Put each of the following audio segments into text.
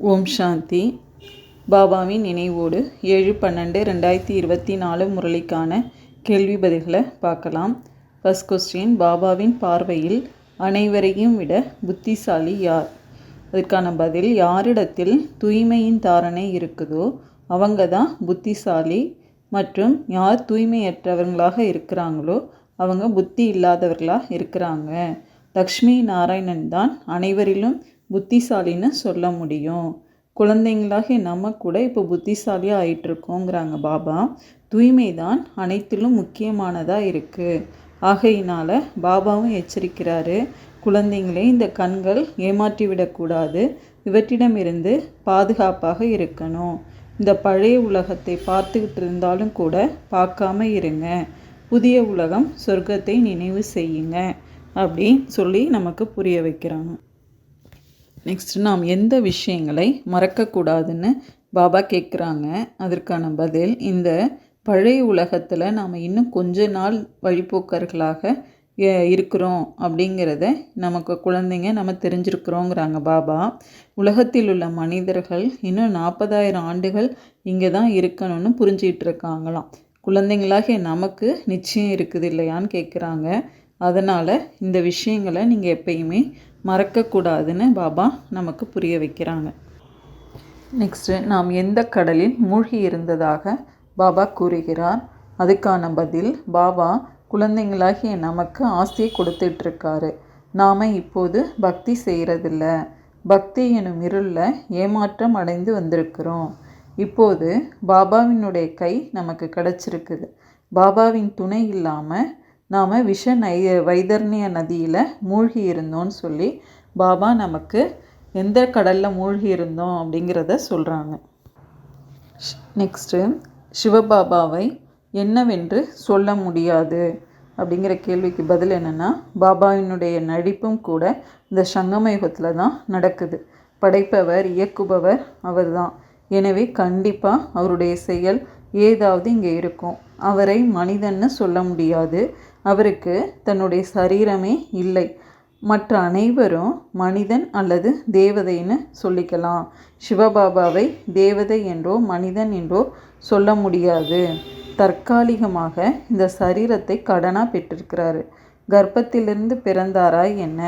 ஓம் சாந்தி. பாபாவின் நினைவோடு ஏழு பன்னெண்டு ரெண்டாயிரத்தி இருபத்தி நாலு முரளிக்கான கேள்வி பதில்களை பார்க்கலாம். ஃபஸ்ட் கொஸ்டின் பாபாவின் பார்வையில் அனைவரையும் விட புத்திசாலி யார்? அதுக்கான பதில் யாரிடத்தில் தூய்மையின் தாரணை இருக்குதோ அவங்க தான் புத்திசாலி. மற்றும் யார் தூய்மையற்றவர்களாக இருக்கிறாங்களோ அவங்க புத்தி இல்லாதவர்களாக இருக்கிறாங்க. லக்ஷ்மி நாராயணன் தான் அனைவரிலும் புத்திசாலின்னு சொல்ல முடியும். குழந்தைங்களாக நம்ம கூட இப்போ புத்திசாலியாக ஆயிட்டிருக்கோங்கிறாங்க பாபா. தூய்மை தான் அனைத்திலும் முக்கியமானதாக இருக்குது ஆகையினால் பாபாவும் எச்சரிக்கிறாரு. குழந்தைங்களே இந்த கண்கள் ஏமாற்றி விடக்கூடாது இவற்றிடமிருந்து பாதுகாப்பாக இருக்கணும். இந்த பழைய உலகத்தை பார்த்துக்கிட்டு இருந்தாலும் கூட பார்க்காம இருங்க. புதிய உலகம் சொர்க்கத்தை நினைவு செய்யுங்க. அப்படின்னு சொல்லி நமக்கு புரிய வைக்கிறாங்க. நெக்ஸ்ட் நாம் எந்த விஷயங்களை மறக்கக்கூடாதுன்னு பாபா கேட்குறாங்க. அதற்கான பதில் இந்த பழைய உலகத்தில் நாம் இன்னும் கொஞ்ச நாள் வழிபோக்கர்களாக இருக்கிறோம் அப்படிங்கிறத நமக்கு குழந்தைங்க நம்ம தெரிஞ்சிருக்கிறோங்கிறாங்க பாபா. உலகத்தில் உள்ள மனிதர்கள் இன்னும் நாற்பதாயிரம் ஆண்டுகள் இங்கே தான் இருக்கணும்னு புரிஞ்சிகிட்டு இருக்காங்களாம். குழந்தைங்களாகிய நமக்கு நிச்சயம் இருக்குது இல்லையான்னு கேட்குறாங்க. அதனால் இந்த விஷயங்களை நீங்கள் எப்பயுமே மறக்கக்கூடாதுன்னு பாபா நமக்கு புரிய வைக்கிறாங்க. நெக்ஸ்ட்டு நாம் எந்த கடலில் மூழ்கி இருந்ததாக பாபா கூறுகிறார்? அதுக்கான பதில் பாபா குழந்தைங்களாகிய நமக்கு ஆசையை கொடுத்துட்ருக்காரு. நாம் இப்போது பக்தி செய்கிறதில்ல பக்தி எனும் இருளில் ஏமாற்றம் அடைந்து வந்திருக்கிறோம். இப்போது பாபாவினுடைய கை நமக்கு கிடச்சிருக்குது. பாபாவின் துணை இல்லாமல் நாம் விஷ நை வைதர்ணிய நதியில் மூழ்கி இருந்தோம்னு சொல்லி பாபா நமக்கு எந்த கடலில் மூழ்கி இருந்தோம் அப்படிங்கிறத சொல்கிறாங்க நெக்ஸ்ட்டு சிவபாபாவை என்னவென்று சொல்ல முடியாது அப்படிங்கிற கேள்விக்கு பதில் என்னென்னா பாபாவினுடைய நடிப்பும் கூட இந்த சங்கமயுகத்தில் தான் நடக்குது. படைப்பவர் இயக்குபவர் அவர் தான் எனவே கண்டிப்பாக அவருடைய செயல் ஏதாவது இங்கே இருக்கும். அவரை மனிதன்னு சொல்ல முடியாது. அவருக்கு தன்னுடைய சரீரமே இல்லை. மற்ற அனைவரும் மனிதன் அல்லது தேவதைன்னு சொல்லிக்கலாம். சிவபாபாவை தேவதை என்றோ மனிதன் என்றோ சொல்ல முடியாது. தற்காலிகமாக இந்த சரீரத்தை கடனாக பெற்றிருக்கிறாரு. கர்ப்பத்திலிருந்து பிறந்தாரா என்ன?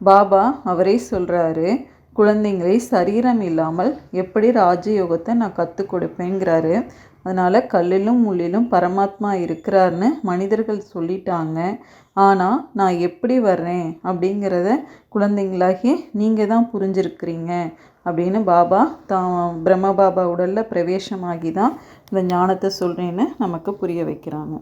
பாபா அவரே சொல்கிறாரு குழந்தைங்களை சரீரம் இல்லாமல் எப்படி ராஜயோகத்தை நான் கற்றுக் கொடுப்பேங்கிறாரு அதனால் கல்லிலும் முள்ளிலும் பரமாத்மா இருக்கிறாருன்னு மனிதர்கள் சொல்லிட்டாங்க. ஆனால் நான் எப்படி வர்றேன் அப்படிங்கிறத குழந்தைங்களாகி நீங்கள் தான் புரிஞ்சிருக்கிறீங்க அப்படின்னு பாபா தான் பிரம்ம பாபா உடலில் பிரவேசமாகி தான் இந்த ஞானத்தை சொல்கிறேன்னு நமக்கு புரிய வைக்கிறாங்க.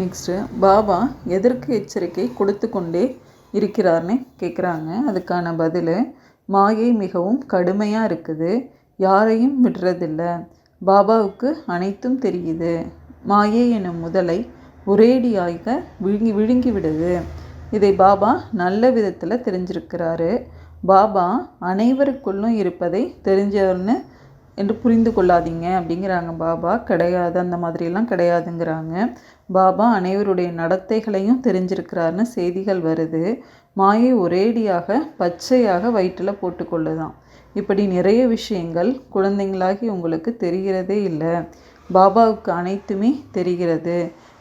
நெக்ஸ்ட்டு பாபா எதற்கு எச்சரிக்கை கொடுத்து கொண்டே இருக்கிறார்னு கேட்குறாங்க அதுக்கான பதில் மாயை மிகவும் கடுமையாக இருக்குது. யாரையும் விடுறதில்ல. பாபாவுக்கு அனைத்தும் தெரியுது. மாயை எனும் முதலை ஒரேடியாக விழுங்கி விழுங்கி விடுது. இதை பாபா நல்ல விதத்தில் தெரிஞ்சிருக்கிறாரு. பாபா அனைவருக்குள்ளும் இருப்பதை தெரிஞ்சவர்னு என்று புரிந்து கொள்ளாதீங்க அப்படிங்கிறாங்க பாபா. கிடையாது அந்த மாதிரிலாம் கிடையாதுங்கிறாங்க. பாபா அனைவருடைய நடத்தைகளையும் தெரிஞ்சிருக்கிறாருன்னு செய்திகள் வருது. மாயை ஒரேடியாக பச்சையாக வயிற்றில் போட்டுக்கொள்ளுதான். இப்படி நிறைய விஷயங்கள் குழந்தைங்களாகி உங்களுக்கு தெரிகிறதே இல்லை. பாபாவுக்கு அனைத்துமே தெரிகிறது.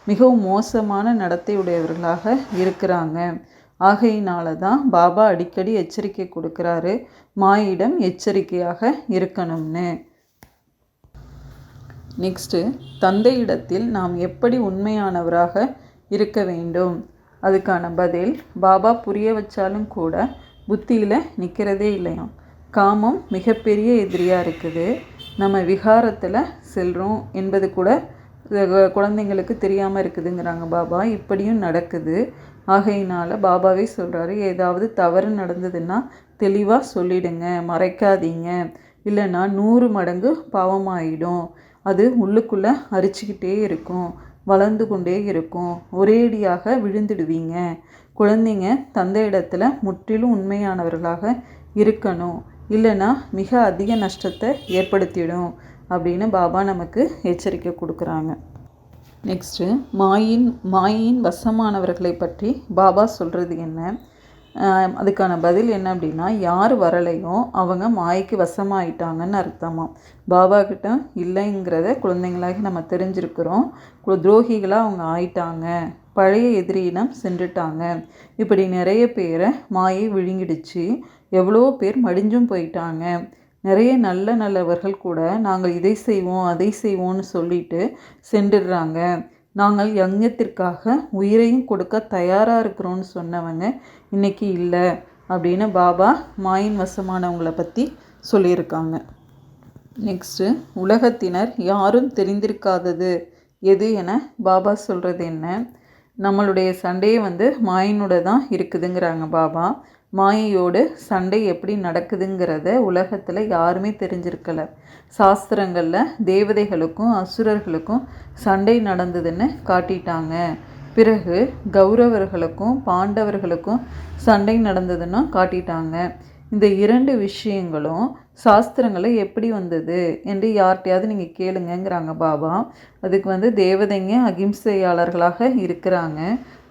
மிகவும் மோசமான நடத்தை உடையவர்களாக இருக்கிறாங்க. ஆகையினால தான் பாபா அடிக்கடி எச்சரிக்கை கொடுக்குறாரு. மாயிடம் எச்சரிக்கையாக இருக்கணும்னு. நெக்ஸ்ட்டு தந்தையிடத்தில் நாம் எப்படி உண்மையானவராக இருக்க வேண்டும்? அதுக்கான பதில் பாபா புரிய வச்சாலும் கூட புத்தியில் நிற்கிறதே இல்லையாம். காமம் மிகப்பெரிய எதிரியாக இருக்குது. நம்ம விகாரத்தில் செல்கிறோம் என்பது கூட குழந்தைங்களுக்கு தெரியாமல் இருக்குதுங்கிறாங்க பாபா. இப்படியும் நடக்குது. ஆகையினால் பாபாவே சொல்கிறாரு ஏதாவது தவறு நடந்ததுன்னா தெளிவாக சொல்லிடுங்க மறைக்காதீங்க. இல்லைன்னா நூறு மடங்கு பாவமாயிடும். அது உள்ளுக்குள்ளே அரிச்சுக்கிட்டே இருக்கும் வளர்ந்து கொண்டே இருக்கும். ஒரேடியாக விழுந்துடுவீங்க. குழந்தைங்க தந்த இடத்துல முற்றிலும் உண்மையானவர்களாக இருக்கணும். இல்லைன்னா மிக அதிக நஷ்டத்தை ஏற்படுத்திடும் அப்படின்னு பாபா நமக்கு எச்சரிக்கை கொடுக்குறாங்க. நெக்ஸ்ட்டு மாயின் மாயின் வசமானவர்களை பற்றி பாபா சொல்கிறது என்ன? அதுக்கான பதில் என்ன அப்படின்னா யார் வரலையோ அவங்க மாய்க்கு வசமாயிட்டாங்கன்னு அர்த்தமாக பாபா கிட்ட இல்லைங்கிறத குழந்தைங்களாகி நம்ம தெரிஞ்சிருக்கிறோம். துரோகிகளாக அவங்க ஆயிட்டாங்க. பழைய எதிரியிடம் சென்றுட்டாங்க. இப்படி நிறைய பேரை மாயை விழுங்கிடுச்சு. எவ்வளோ பேர் மடிஞ்சும் போயிட்டாங்க. நிறைய நல்ல நல்லவர்கள் கூட நாங்கள் இதை செய்வோம் அதை செய்வோம்னு சொல்லிட்டு சென்றுடுறாங்க. நாங்கள் யங்கத்திற்காக உயிரையும் கொடுக்க தயாராக இருக்கிறோன்னு சொன்னவங்க இன்றைக்கி இல்லை அப்படின்னு பாபா மாயின் வசமானவங்களை பற்றி சொல்லியிருக்காங்க. நெக்ஸ்ட்டு உலகத்தினர் யாரும் தெரிந்திருக்காதது எது என பாபா சொல்கிறது என்ன? நம்மளுடைய சண்டையே வந்து மாயினோட தான் இருக்குதுங்கிறாங்க பாபா. மாயையோடு சண்டை எப்படி நடக்குதுங்கிறத உலகத்தில் யாருமே தெரிஞ்சிருக்கல. சாஸ்திரங்களில் தேவதைகளுக்கும் அசுரர்களுக்கும் சண்டை நடந்ததுன்னு காட்டிட்டாங்க. பிறகு கௌரவர்களுக்கும் பாண்டவர்களுக்கும் சண்டை நடந்ததுன்னு காட்டிட்டாங்க. இந்த இரண்டு விஷயங்களும் சாஸ்திரங்களில் எப்படி வந்தது என்று யார்கிட்டையாவது நீங்கள் கேளுங்கங்கிறாங்க பாபா. அதுக்கு வந்து தேவதைங்க அகிம்சையாளர்களாக இருக்கிறாங்க.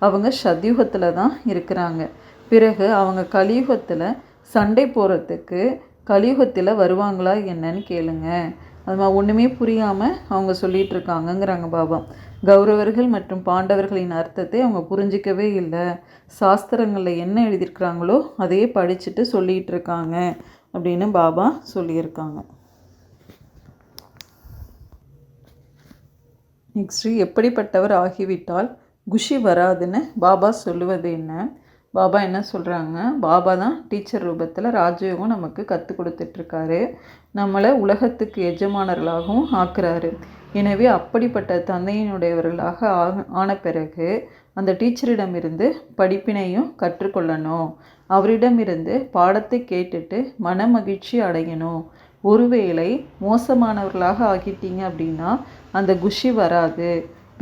அவங்க சத்யுகத்தில் தான் இருக்கிறாங்க. பிறகு அவங்க கலியுகத்தில் சண்டை போகிறதுக்கு கலியுகத்தில் வருவாங்களா என்னன்னு கேளுங்க. அது மாதிரி ஒன்றுமே புரியாமல் அவங்க சொல்லிகிட்டு இருக்காங்கங்கிறாங்க பாபா. கௌரவர்கள் மற்றும் பாண்டவர்களின் அர்த்தத்தை அவங்க புரிஞ்சிக்கவே இல்லை. சாஸ்திரங்களில் என்ன எழுதியிருக்கிறாங்களோ அதையே படிச்சுட்டு சொல்லிகிட்டு இருக்காங்க அப்படின்னு பாபா சொல்லியிருக்காங்க. நெக்ஸ்ட்டு எப்படிப்பட்டவர் ஆகிவிட்டால் குஷி வராதுன்னு பாபா சொல்லுவது என்ன? பாபா என்ன சொல்கிறாங்க பாபா தான் டீச்சர் ரூபத்தில் ராஜயோகம் நமக்கு கற்றுக் கொடுத்துட்ருக்காரு. நம்மளை உலகத்துக்கு எஜமானர்களாகவும் ஆக்குறாரு. எனவே அப்படிப்பட்ட தந்தையினுடையவர்களாக ஆன பிறகு அந்த டீச்சரிடமிருந்து படிப்பினையும் கற்றுக்கொள்ளணும். அவரிடமிருந்து பாடத்தை கேட்டுட்டு மன மகிழ்ச்சி அடையணும். ஒருவேளை மோசமானவர்களாக ஆகிட்டீங்க அப்படின்னா அந்த குஷி வராது.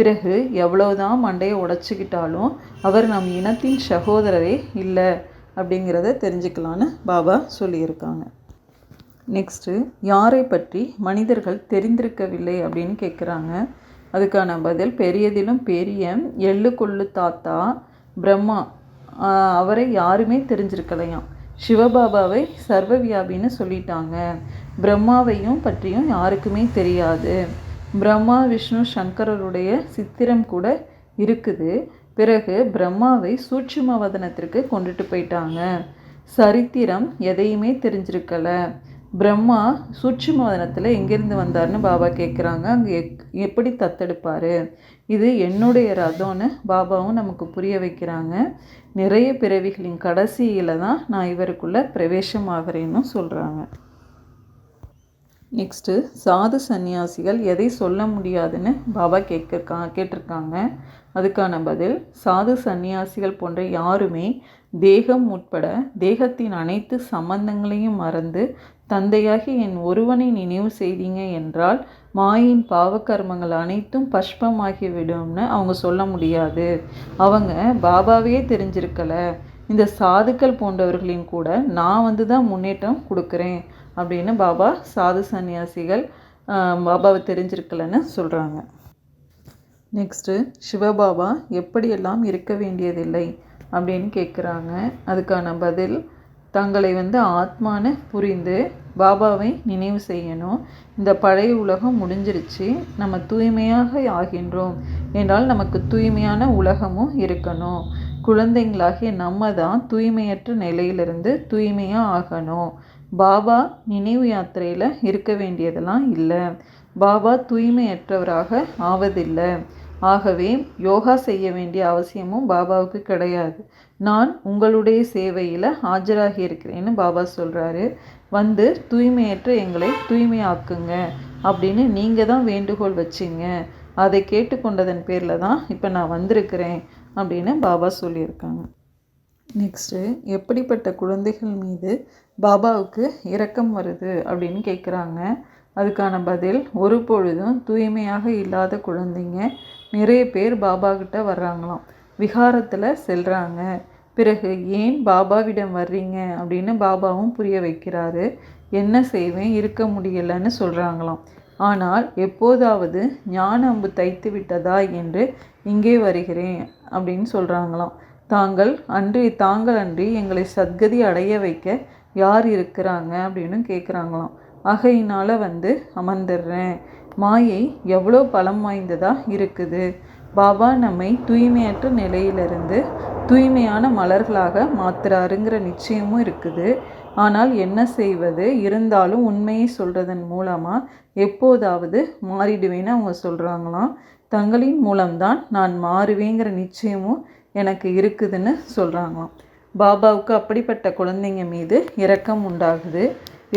பிறகு எவ்வளவுதான் மண்டையை உடைச்சிக்கிட்டாலும் அவர் நம் இனத்தின் சகோதரரே இல்லை அப்படிங்கிறத தெரிஞ்சுக்கலான்னு பாபா சொல்லியிருக்காங்க. நெக்ஸ்ட்டு யாரை பற்றி மனிதர்கள் தெரிந்திருக்கவில்லை அப்படின்னு கேட்குறாங்க அதுக்கான பதில் பெரியதிலும் பெரிய எள்ளு கொள்ளு தாத்தா பிரம்மா அவரை யாருமே தெரிஞ்சிருக்கலையாம். சிவபாபாவை சர்வவியாபின்னு சொல்லிட்டாங்க. பிரம்மாவையும் பற்றியும் யாருக்குமே தெரியாது. பிரம்மா விஷ்ணு சங்கரருடைய சித்திரம் கூட இருக்குது. பிறகு பிரம்மாவை சூட்சும வதனத்திற்கு கொண்டுட்டு போயிட்டாங்க. சரித்திரம் எதையுமே தெரிஞ்சிருக்கல. பிரம்மா சூட்சும வதனத்தில் எங்கேருந்து வந்தார்னு பாபா கேட்குறாங்க அங்கே எக் எப்படி தத்தெடுப்பார்? இது என்னுடைய ரதம்னு பாபாவும் நமக்கு புரிய வைக்கிறாங்க. நிறைய பிறவிகளின் கடைசியில் தான் நான் இவருக்குள்ளே பிரவேசம் ஆகிறேன்னு சொல்கிறாங்க நெக்ஸ்ட்டு சாது சந்நியாசிகள் எதை சொல்ல முடியாதுன்னு பாபா கேட்கிருக்கா கேட்டிருக்காங்க. அதுக்கான பதில் சாது சந்நியாசிகள் போன்ற யாருமே தேகம் உட்பட தேகத்தின் அனைத்து சம்பந்தங்களையும் மறந்து தந்தையாகி என் ஒருவனை நினைவு செய்தீங்க என்றால் மாயின் பாவக்கர்மங்கள் அனைத்தும் பஷ்பமாகி விடும்னு அவங்க சொல்ல முடியாது. அவங்க பாபாவே தெரிஞ்சிருக்கலை. இந்த சாதுக்கள் போன்றவர்களின் கூட நான் வந்து தான் முன்னேற்றம் கொடுக்குறேன் அப்படின்னு பாபா சாது சன்னியாசிகள் பாபாவை தெரிஞ்சிருக்கலன்னு சொல்கிறாங்க நெக்ஸ்ட்டு சிவபாபா எப்படியெல்லாம் இருக்க வேண்டியதில்லை அப்படின்னு கேட்குறாங்க அதுக்கான பதில் தங்களை வந்து ஆத்மான்னு புரிந்து பாபாவை நினைவு செய்யணும். இந்த பழைய உலகம் முடிஞ்சிருச்சு நம்ம தூய்மையாக ஆகின்றோம் என்றால் நமக்கு தூய்மையான உலகமும் இருக்கணும். குழந்தைங்களாகிய நம்ம தான் தூய்மையற்ற நிலையிலிருந்து தூய்மையாக ஆகணும். பாபா நினைவு யாத்திரையில் இருக்க வேண்டியதெல்லாம் இல்லை. பாபா தூய்மையற்றவராக ஆவதில்லை. ஆகவே யோகா செய்ய வேண்டிய அவசியமும் பாபாவுக்கு கிடையாது. நான் உங்களுடைய சேவையில் ஆஜராகி இருக்கிறேன்னு பாபா சொல்கிறாரு வந்து தூய்மையற்ற எங்களை தூய்மையாக்குங்க அப்படின்னு நீங்கள் தான் வேண்டுகோள் வச்சிங்க. அதை கேட்டுக்கொண்டதன் பேரில் தான் இப்போ நான் வந்திருக்கிறேன். அப்படின்னு பாபா சொல்லியிருக்காங்க. நெக்ஸ்ட்டு எப்படிப்பட்ட குழந்தைகள் மீது பாபாவுக்கு இரக்கம் வருது அப்படின்னு கேட்குறாங்க அதுக்கான பதில் ஒரு பொழுதும் தூய்மையாக இல்லாத குழந்தைங்க நிறைய பேர் பாபா கிட்ட வர்றாங்களாம். விகாரத்தில் செல்கிறாங்க பிறகு ஏன் பாபாவிடம் வர்றீங்க அப்படின்னு பாபாவும் புரிய வைக்கிறாரு. என்ன செய்வேன்? இருக்க முடியலைன்னு சொல்கிறாங்களாம் ஆனால் எப்போதாவது ஞான அம்பு தைத்து விட்டதா என்று இங்கே வருகிறேன் அப்படின்னு சொல்கிறாங்களாம் தாங்கள் அன்றி தாங்கள் அன்றி எங்களை சத்கதி அடைய வைக்க யார் இருக்கிறாங்க அப்படின்னு கேட்குறாங்களாம் ஆகையினால் வந்து அமர்ந்துடுறேன். மாயை எவ்வளோ பலம் வாய்ந்ததாக இருக்குது. பாபா நம்மை தூய்மையற்ற நிலையிலிருந்து தூய்மையான மலர்களாக மாத்துறாருங்கிற நிச்சயமும் இருக்குது. ஆனால் என்ன செய்வது? இருந்தாலும் உண்மையை சொல்கிறதன் மூலமாக எப்போதாவது மாறிடுவேன்னு அவங்க சொல்கிறாங்களாம் தங்களின் மூலம்தான் நான் மாறுவேங்கிற நிச்சயமும் எனக்கு இருக்குதுன்னு சொல்கிறாங்களாம் பாபாவுக்கு அப்படிப்பட்ட குழந்தைங்க மீது இரக்கம் உண்டாகுது.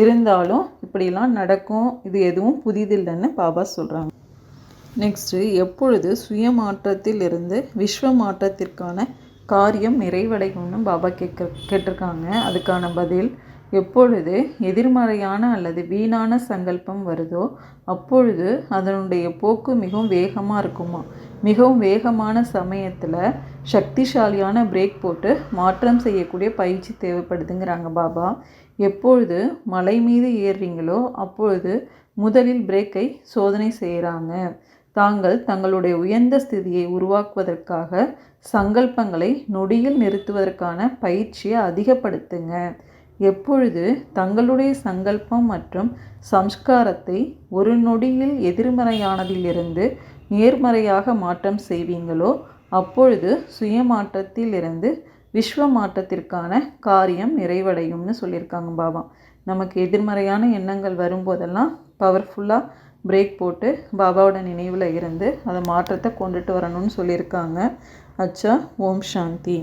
இருந்தாலும் இப்படிலாம் நடக்கும் இது எதுவும் புதிதில்லைன்னு பாபா சொல்கிறாங்க நெக்ஸ்ட்டு எப்பொழுது சுய மாற்றத்தில் இருந்து விஸ்வ மாற்றத்திற்கான காரியம் நிறைவடையும்னு பாபா கேட்க கேட்டிருக்காங்க. அதுக்கான பதில் எப்பொழுது எதிர்மறையான அல்லது வீணான சங்கல்பம் வருதோ அப்பொழுது அதனுடைய போக்கு மிகவும் வேகமாக இருக்குமா? மிகவும் வேகமான சமயத்தில் சக்திசாலியான பிரேக் போட்டு மாற்றம் செய்யக்கூடிய பயிற்சி தேவைப்படுதுங்கிறாங்க பாபா. எப்பொழுது மலை மீது ஏறுறீங்களோ அப்பொழுது முதலில் பிரேக்கை சோதனை செய்கிறாங்க தாங்கள் தங்களுடைய உயர்ந்த ஸ்திதியை உருவாக்குவதற்காக சங்கல்பங்களை நொடியில் நிறுத்துவதற்கான பயிற்சியை அதிகப்படுத்துங்க. எப்பொழுது தங்களுடைய சங்கல்பம் மற்றும் சம்ஸ்காரத்தை ஒரு நொடியில் எதிர்மறையானதிலிருந்து நேர்மறையாக மாற்றம் செய்வீங்களோ அப்பொழுது சுயமாற்றத்திலிருந்து விஸ்வ மாற்றத்திற்கான காரியம் நிறைவடையும்னு சொல்லியிருக்காங்க பாபா. நமக்கு எதிர்மறையான எண்ணங்கள் வரும்போதெல்லாம் பவர்ஃபுல்லாக பிரேக் போட்டு பாபாவோட நினைவில் இருந்து அதை மாற்றத்தை கொண்டுட்டு வரணும்னு சொல்லியிருக்காங்க. அச்சா ஓம் சாந்தி